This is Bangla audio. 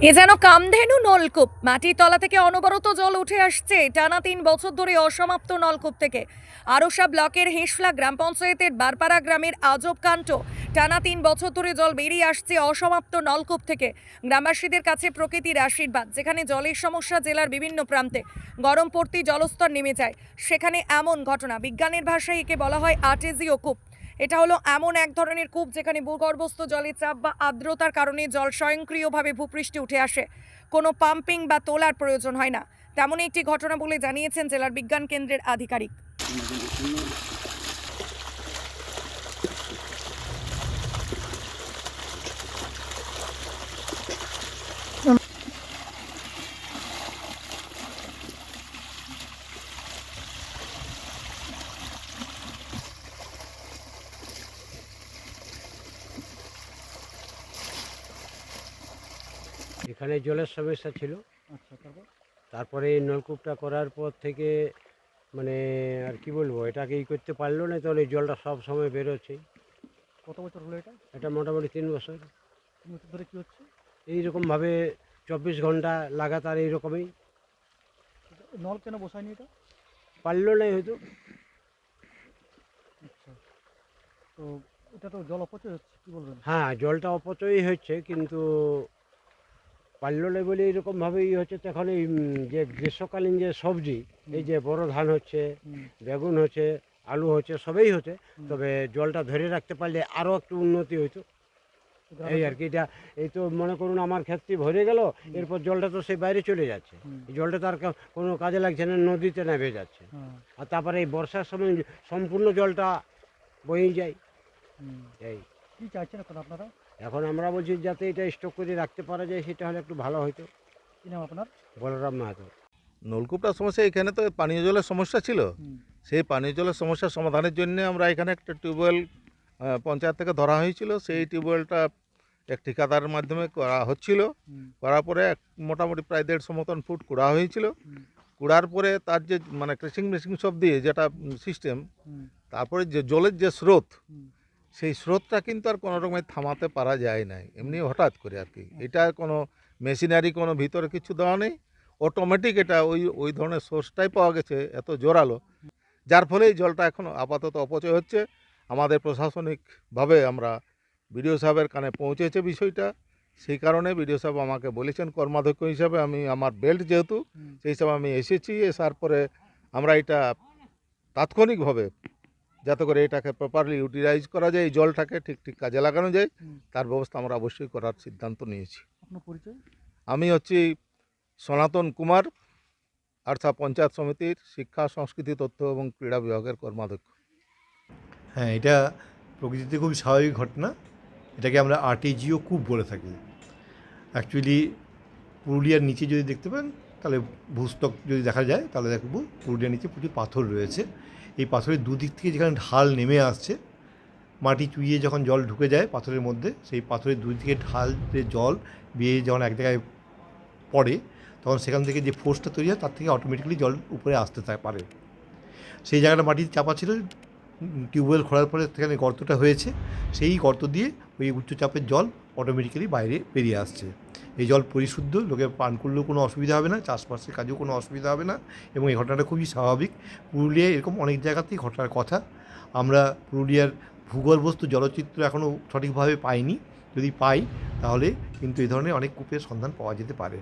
এ যেন কামধেনু নলকূপ। মাটির তলা থেকে অনবরত জল উঠে আসছে। টানা তিন বছর ধরে অসমাপ্ত নলকূপ থেকে। আরশা ব্লকের হেঁসফ্লা গ্রাম পঞ্চায়েতের বারপাড়া গ্রামের আজব কাণ্ড। টানা তিন বছর ধরে জল বেরিয়ে আসছে অসমাপ্ত নলকূপ থেকে। গ্রামবাসীদের কাছে প্রকৃতির আশীর্বাদ, যেখানে জলের সমস্যা জেলার বিভিন্ন প্রান্তে। গরম পড়তি জলস্তর নেমে যায়। সেখানে এমন ঘটনা। বিজ্ঞানের ভাষায় একে বলা হয় আর্টেজিও কূপ। এটা হলো এমন এক ধরনের কূপ যেখানে ভূগর্ভস্থ জলে চাপ বা আর্দ্রতার কারণে জল স্বয়ংক্রিয়ভাবে ভূপৃষ্ঠে উঠে আসে। কোনো পাম্পিং বা তোলার প্রয়োজন হয় না। তেমনই একটি ঘটনা বলে জানিয়েছেন জেলার বিজ্ঞান কেন্দ্রের আধিকারিক। এখানে জলের সমস্যা ছিল। আচ্ছা তারপর? তারপরে এই নলকূপটা করার পর থেকে মানে আর কি বলব এটাকে ই করতে পারল না তাহলে এই জলটা সব সময় বেরোচ্ছে। কত বছর হলো এটা? এটা মোটামুটি তিন বছর। তিন বছর ধরে কি হচ্ছে? এইরকমভাবে চব্বিশ ঘণ্টা লাগাতার এইরকমই। নল কেন বসায়নি এটা? পারল না হয়তো। আচ্ছা তো এটা তো জল অপচয় হচ্ছে কি বলবেন? হ্যাঁ জলটা অপচয়ই হচ্ছে কিন্তু পারল না বলে এইরকমভাবেই হচ্ছে তো এখন এই যে গ্রীষ্মকালীন যে সবজি এই যে বড় ধান হচ্ছে বেগুন হচ্ছে আলু হচ্ছে সবই হচ্ছে তবে জলটা ধরে রাখতে পারলে আরও একটু উন্নতি হইতো। এই আর কি এটা এই তো মনে করুন আমার ক্ষেত্রে ভরে গেল এরপর জলটা তো সেই বাইরে চলে যাচ্ছে। এই জলটা তার কা- কোনো কাজে লাগছে না নদীতে নেমে যাচ্ছে। হ্যাঁ, আর তারপরে এই বর্ষার সময় সম্পূর্ণ জলটা বয়ে যায়। এই। কি চাইছেন এখন আপনারা? এখন আমরা বলছি যাতে এটা স্টক করে রাখতে পারা যায় সেটা হলে একটু ভালো হতো কি নাম আপনার? বলরাম মাহাতো। নলকূপটার সমস্যা এখানে তো পানীয় জলের সমস্যা ছিল। সেই পানীয় জলের সমস্যার সমাধানের জন্য আমরা এখানে একটা টিউবওয়েল পঞ্চায়েত থেকে ধরা হয়েছিল। সেই টিউবওয়েলটা এক ঠিকাদারের মাধ্যমে করা হচ্ছিল। করার পরে এক মোটামুটি প্রায় দেড়শো মতন ফুট কুড়া হয়েছিল। কুড়ার পরে তার যে মানে ক্রেসিং মেশিং সব দিয়ে যেটা সিস্টেম তারপরে যে জলের যে স্রোত সেই স্রোতটা কিন্তু আর কোনো রকমের থামাতে পারা যায় নাই। এমনি হঠাৎ করে আর কি। এটা কোনো মেশিনারি কোনো ভিতরে কিছু দেওয়া নেই। অটোমেটিক এটা ওই ওই ধরনের সোর্সটাই পাওয়া গেছে এত জোরালো। যার ফলে এই জলটা এখন আপাতত অপচয় হচ্ছে। আমাদের প্রশাসনিকভাবে আমরা বিডিও সাহেবের কানে পৌঁছেছে বিষয়টা। সেই কারণে বিডিও সাহেব আমাকে বলেছেন কর্মাধ্যক্ষ হিসাবে আমি আমার বেল্ট যেহেতু সেই হিসাবে আমি এসেছি। এসার পরে আমরা এটা তাৎক্ষণিকভাবে যাতে করে এটাকে প্রপারলি ইউটিলাইজ করা যায় এই জলটাকে ঠিক ঠিক কাজে লাগানো যায় তার ব্যবস্থা আমরা অবশ্যই করার সিদ্ধান্ত নিয়েছি। আমি হচ্ছি সনাতন কুমার আরসা পঞ্চায়েত সমিতির শিক্ষা সংস্কৃতি তথ্য এবং ক্রীড়া বিভাগের কর্মাধ্যক্ষ। হ্যাঁ এটা প্রকৃতিতে খুবই স্বাভাবিক ঘটনা। এটাকে আমরা আর্টিজিও কূপ বলে থাকি। অ্যাকচুয়ালি পুরুলিয়ার নিচে যদি দেখতে পান তাহলে ভূস্তক যদি দেখা যায় তাহলে দেখব পুরুলিয়ার নিচে প্রচুর পাথর রয়েছে। এই পাথরের দুদিক থেকে যেখানে ঢাল নেমে আসছে, মাটি চুইয়ে যখন জল ঢুকে যায় পাথরের মধ্যে, সেই পাথরের দুই দিকে ঢাল যে জল বেয়ে যখন এক জায়গায় পড়ে, তখন সেখান থেকে যে ফোর্সটা তৈরি হয়, তার থেকে অটোমেটিক্যালি জল উপরে আসতে পারে। সেই জায়গাটা মাটিতে চাপা ছিল, টিউবওয়েল খোলার পরে সেখানে গর্তটা হয়েছে, সেই গর্ত দিয়ে ওই উচ্চচাপের জল অটোমেটিক্যালি বাইরে বেরিয়ে আসছে। এই জল পরিশুদ্ধ, লোকে পান করলেও কোনো অসুবিধা হবে না, চাষবাসের কাজেও কোনো অসুবিধা হবে না এবং এই ঘটনাটা খুবই স্বাভাবিক। পুরুলিয়ায় এরকম অনেক জায়গাতেই ঘটার কথা। আমরা পুরুলিয়ার ভূগর্ভস্থ জলচিত্র এখনও সঠিকভাবে পাইনি। যদি পাই, তাহলে কিন্তু এই ধরনের অনেক কূপের সন্ধান পাওয়া যেতে পারে।